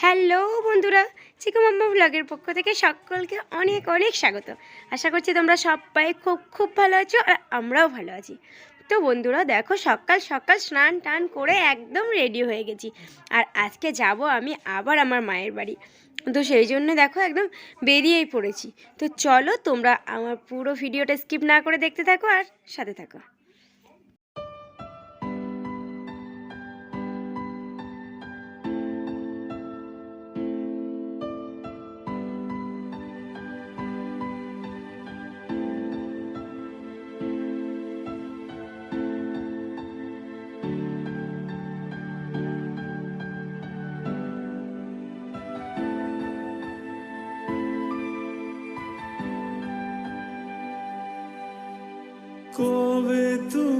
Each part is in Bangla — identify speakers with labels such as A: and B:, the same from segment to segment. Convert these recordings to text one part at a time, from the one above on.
A: হ্যালো বন্ধুরা, চিকু মাম্মা ব্লগের পক্ষ থেকে সকলকে অনেক অনেক স্বাগত। আশা করছি তোমরা সবাই খুব খুব ভালো আছো আর আমরাও ভালো আছি। তো বন্ধুরা, দেখো সকাল সকাল স্নান টান করে একদম রেডি হয়ে গেছি। আর আজকে যাব আমি আবার আমার মায়ের বাড়ি। তো সেই জন্য দেখো একদম বেরিয়েই পড়েছি। তো চলো তোমরা আমার পুরো ভিডিওটা স্কিপ না করে দেখতে থাকো আর সাথে থাকো।
B: কবে তুমি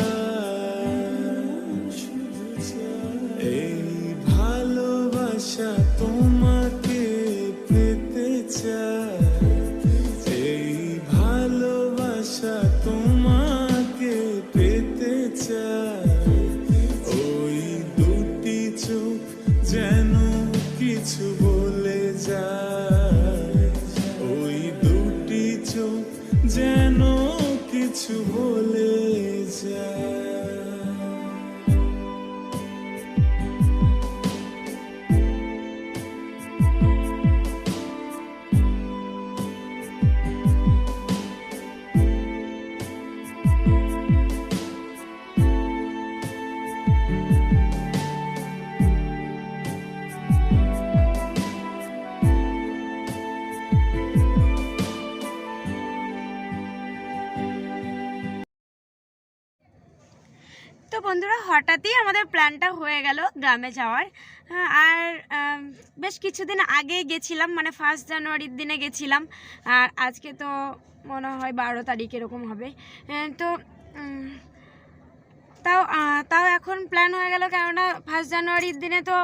B: কিছু বলে
A: বন্ধুরা হঠাৎই আমাদের প্ল্যানটা হয়ে গেল গ্রামে যাওয়ার। আর আম, বেশ কিছুদিন আগে গেছিলাম মানে ফার্স্ট জানুয়ারির দিনে গেছিলাম। আর আজকে তো মনে হয় বারো তারিখ এরকম হবে। তো উম, তাও তাও এখন প্ল্যান হয়ে গেল কেননা ফার্স্ট জানুয়ারির দিনে তো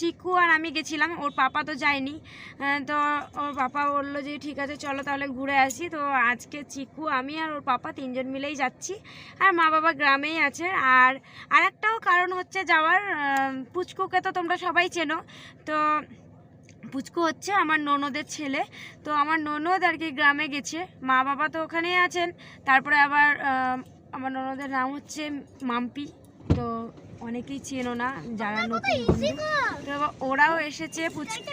A: চিকু আর আমি গেছিলাম, ওর পাপা তো যায়নি। তো ওর পাপা বলল যে ঠিক আছে, চলো তাহলে ঘুরে আসি। তো আজকে চিকু, আমি আর ওর পাপা তিনজন মিলেই যাচ্ছি। আর মা বাবা গ্রামেই আছে। আর আরেকটাও কারণ হচ্ছে যাওয়ার পুচকুকে তো তোমরা সবাই চেনো। তো পুচকু হচ্ছে আমার ননদের ছেলে। তো আমার ননদ আর কি গ্রামে গেছে। মা বাবা তো ওখানেই আছেন। তারপরে আবার আমার ননদের নাম হচ্ছে মাম্পি তো অনেকেই চেনো না যারা নতুন বন্ধু। তো এবার ওরাও এসেছে পুচকু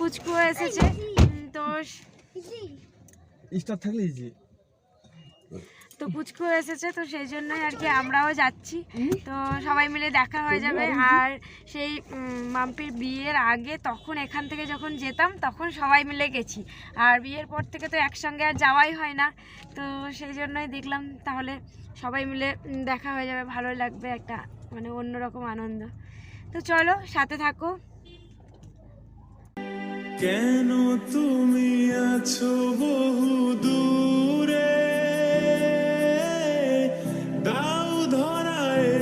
A: পুচকু এসেছে। তো
C: স্টার থাকলে ইজি
A: তো পুচকু এসেছে তো সেই জন্যই আর কি আমরাও যাচ্ছি। তো সবাই মিলে দেখা হয়ে যাবে। আর সেই মাম্পির বিয়ের আগে তখন এখান থেকে যখন যেতাম তখন সবাই মিলে গেছি। আর বিয়ের পর থেকে তো একসঙ্গে আর যাওয়াই হয় না। তো সেই জন্যই দেখলাম তাহলে সবাই মিলে দেখা হয়ে যাবে। ভালো লাগবে একটা মানে অন্যরকম আনন্দ। তো চলো সাথে থাকো।
B: কেন তুমি আছো বহু দূরে?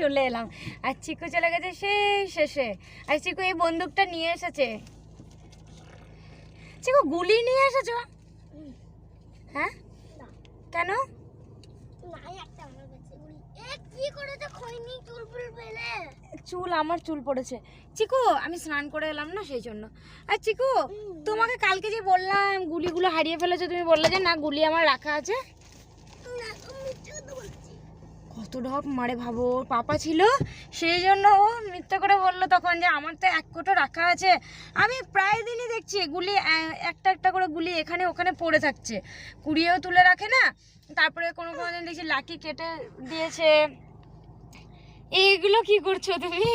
A: চলে এলাম। আর চিকু চলে গেছে সেই শেষে আর চিকু এই বন্দুকটা নিয়ে এসেছে। চিকু গুলি নিয়ে এসেছ? হ্যাঁ? কেন?
C: চুল
A: আমার চুল পড়েছে। চিকু আমি স্নান করে এলাম না সেই জন্য। আর চিকু তোমাকে কালকে যে বললাম গুলিগুলো হারিয়ে ফেলেছো তুমি বললে যে না গুলি আমার রাখা আছে। কত ঢপ মারে ভাবো পাপা ছিল, সেই জন্য ও মিথ্যে করে বলল তখন যে আমার তো এক কোটো রাখা আছে। আমি প্রায় দিনই দেখছি, গুলি একটা একটা করে গুলি এখানে ওখানে পড়ে থাকছে। কুড়িয়েও তুলে রাখে না, তারপরে কোনো কোনো দিন দেখছি লাকি কেটে দিয়েছে। এইগুলো কি করছ তুমি?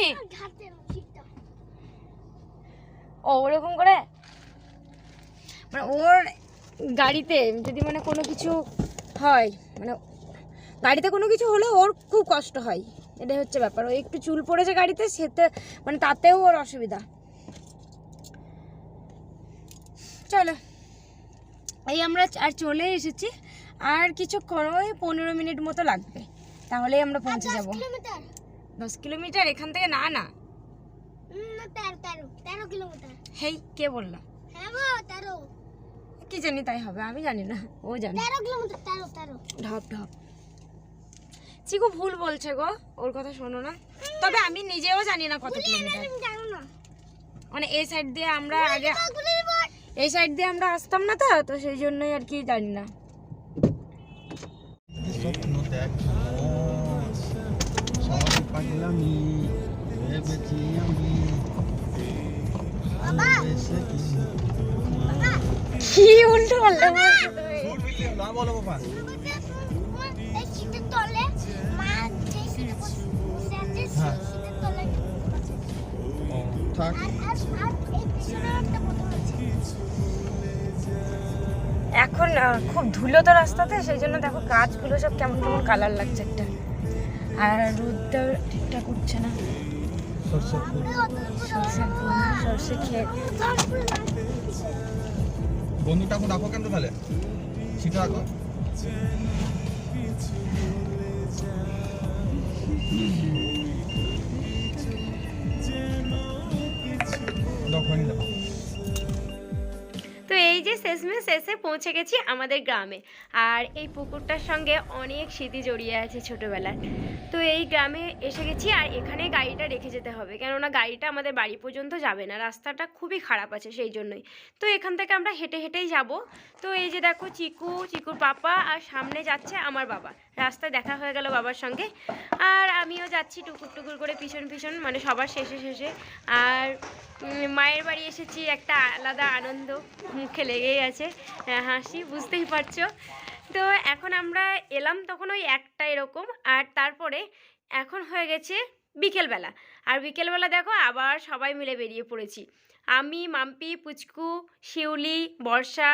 A: ও, ওরকম করে? মানে ওর গাড়িতে যদি মানে কোনো কিছু হয় মানে গাড়িতে কোনো কিছু হলে ওর খুব কষ্ট হয়। এটাই হচ্ছে ব্যাপার। ও একটু চুল পড়েছে গাড়িতে সেতে মানে তাতেও ওর অসুবিধা। চলো। এই আমরা আর চলে এসেছি। আর কিছুক্ষণ ওই পনেরো মিনিট মতো লাগবে। তাহলেই আমরা পৌঁছে যাব। দশ কিলোমিটার? এখান থেকে না না। হেই কে বললা?
C: হ্যাঁ
A: কি জানি তাই হবে আমি জানি না। ও জানে। ঢপ ঢপ চিকু ভুল বলছে গো। ওর কথা শোনো না। তবে আমি নিজেও জানি না কত কিলোমিটার মানে এই সাইড দিয়ে আমরা আগে এই সাইড দিয়ে আমরা আসতাম না তো তো সেই জন্যই আর কি জানি না।
D: কি
A: উল্টো পাল্টা
D: না বলো বাবা থাক।
A: এখন খুব ধুলো তো রাস্তাতে সেই জন্য দেখো গাছগুলো সব কেমন কেমন কালার লাগছে একটা। আর রোদটা ঠিকঠাক উঠছে না।
D: সরষে বন্ধুটাকে রাখো কেন তাহলে? সেটা রাখো।
A: শেষমেশ শেষে পৌঁছে গেছি আমাদের গ্রামে। আর এই পুকুরটার সঙ্গে অনেক স্মৃতি জড়িয়ে আছে ছোটোবেলার। তো এই গ্রামে এসে গেছি আর এখানে গাড়িটা রেখে যেতে হবে। কেননা গাড়িটা আমাদের বাড়ি পর্যন্ত যাবে না। রাস্তাটা খুবই খারাপ আছে সেই জন্যই। তো এখান থেকে আমরা হেঁটে হেঁটেই যাব। তো এই যে দেখো চিকু, চিকুর পাপা আর সামনে যাচ্ছে আমার বাবা। রাস্তায় দেখা হয়ে গেল বাবার সঙ্গে। আর আমিও যাচ্ছি টুকুর টুকুর করে পিছন পিছন মানে সবার শেষে শেষে। আর মায়ের বাড়ি এসেছি একটা আলাদা আনন্দ। মুখে লেগেই আছে আহ, হাসি বুঝতেই পারছ। তো এখন আমরা এলাম তখন ওই একটা এরকম আর তারপরে এখন হয়ে গেছে বিকেলবেলা। আর বিকেলবেলা দেখো আবার সবাই মিলে বেরিয়ে পড়েছি। আমি মাম্পি পুচকু শিউলি বর্ষা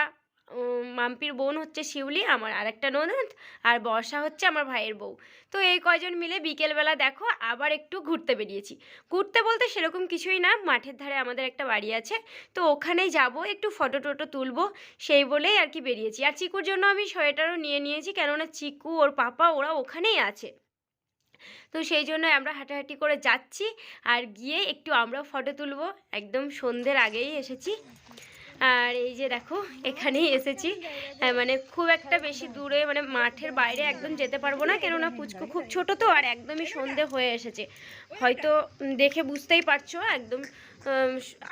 A: মাম্পির বোন হচ্ছে শিউলি, আমার আরেকটা ননদ, আর বর্ষা হচ্ছে আমার ভাইয়ের বউ। তো এই কয়জন মিলে বিকেলবেলা দেখো, আবার একটু ঘুরতে বেরিয়েছি। ঘুরতে বলতে সেরকম কিছুই না, মাঠের ধারে আমাদের একটা বাড়ি আছে। তো ওখানেই যাব, একটু ফটো টটো তুলবো, সেই বলেই আর কি বেরিয়েছি। আর চিকুর জন্য আমি সোয়েটারও নিয়ে নিয়েছি, কেননা চিকু, ওর পাপা, ওরা ওখানেই আছে। তো সেই জন্য আমরা হাঁটাহাঁটি করে যাচ্ছি, আর গিয়ে একটু আমরাও ফটো তুলবো। একদম সন্ধ্যের আগেই এসেছি। আর এই যে দেখো এখানেই এসেছি। মানে খুব একটা বেশি দূরে মানে মাঠের বাইরে একদম যেতে পারব না, কেননা পুচকু খুব ছোট তো, আর একদমই সন্ধে হয়ে এসেছে। হয়তো দেখে বুঝতেই পারছ, একদম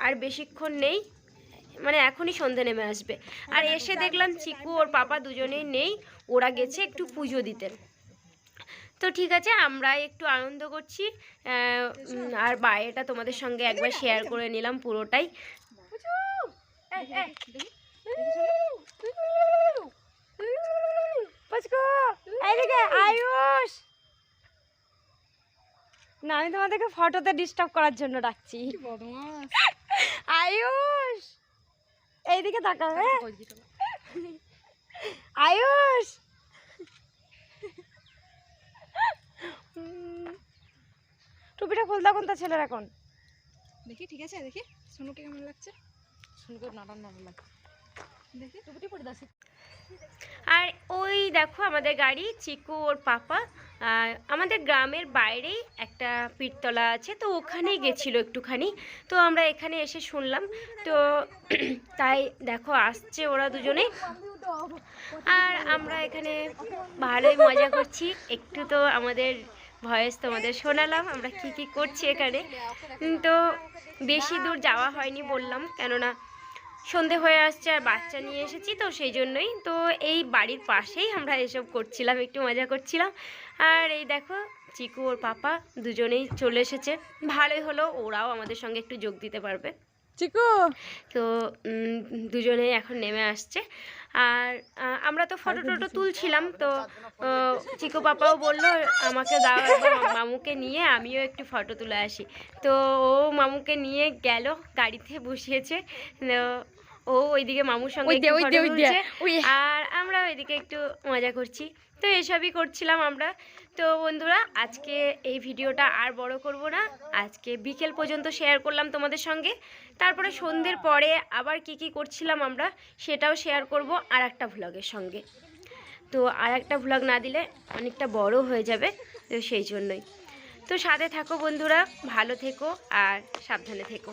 A: আর বেশিক্ষণ নেই মানে এখনই সন্ধে নেমে আসবে। আর এসে দেখলাম চিকু, ওর পাপা দুজনেই নেই, ওরা গেছে একটু পুজো দিতে। তো ঠিক আছে আমরা একটু আনন্দ করছি। আর বাইরেটা তোমাদের সঙ্গে একবার শেয়ার করে নিলাম পুরোটাই। আয়ুষ। না আমি তোমাদেরকে ফটোতে ডিস্টার্ব করার জন্য ডাকছি। আয়ুষ। এইদিকে তাকাও হ্যাঁ। আয়ুষ। টুপিটা খুলতা কোনটা ছেলের এখন।
E: দেখি ঠিক আছে দেখি। সোনুকে কেমন লাগছে?
A: আর ওই দেখো আমাদের গাড়ি, চিকু ওর পাপা। আমাদের গ্রামের বাইরেই একটা পীরতলা আছে, তো ওখানেই গেছিল একটুখানি। তো আমরা এখানে এসে শুনলাম। তো তাই দেখো, আসছে ওরা দুজনে। আর আমরা এখানে ভালোই মজা করছি। একটু তো আমাদের ভয়েস তোমাদের শোনালাম, আমরা কি কি করছি এখানে। তো বেশি দূর যাওয়া হয়নি বললাম, কেননা সন্ধে হয়ে আসছে আর বাচ্চা নিয়ে এসেছি তো সেই জন্যই। তো এই বাড়ির পাশেই আমরা এসব করছিলাম একটু মজা করছিলাম। আর এই দেখো চিকু ওর পাপা দুজনেই চলে এসেছে। ভালোই হলো ওরাও আমাদের সঙ্গে একটু যোগ দিতে পারবে।
E: চিকু!
A: তো দুজনেই এখন নেমে আসছে। আর আমরা তো ফটো টটো তুলছিলাম তো চিকু পাপাও বলল আমাকে দাও মামুকে নিয়ে আমিও একটু ফটো তুলে আসি। তো ও মামুকে নিয়ে গেল গাড়িতে বসিয়েছে। ও ওইদিকে মামুর সঙ্গে। আর আমরা ওইদিকে একটু মজা করছি। তো এসবই করছিলাম আমরা। তো বন্ধুরা আজকে এই ভিডিওটা আর বড় করব না। আজকে বিকেল পর্যন্ত শেয়ার করলাম তোমাদের সঙ্গে। তারপরে সন্ধ্যের পরে আবার কি কি করছিলাম আমরা সেটাও শেয়ার করব আর একটা ভ্লগের সঙ্গে। তো আর একটা ভ্লগ না দিলে অনেকটা বড় হয়ে যাবে তো সেই জন্যই। তো সাথে থাকো বন্ধুরা ভালো থেকো আর সাবধানে থেকো।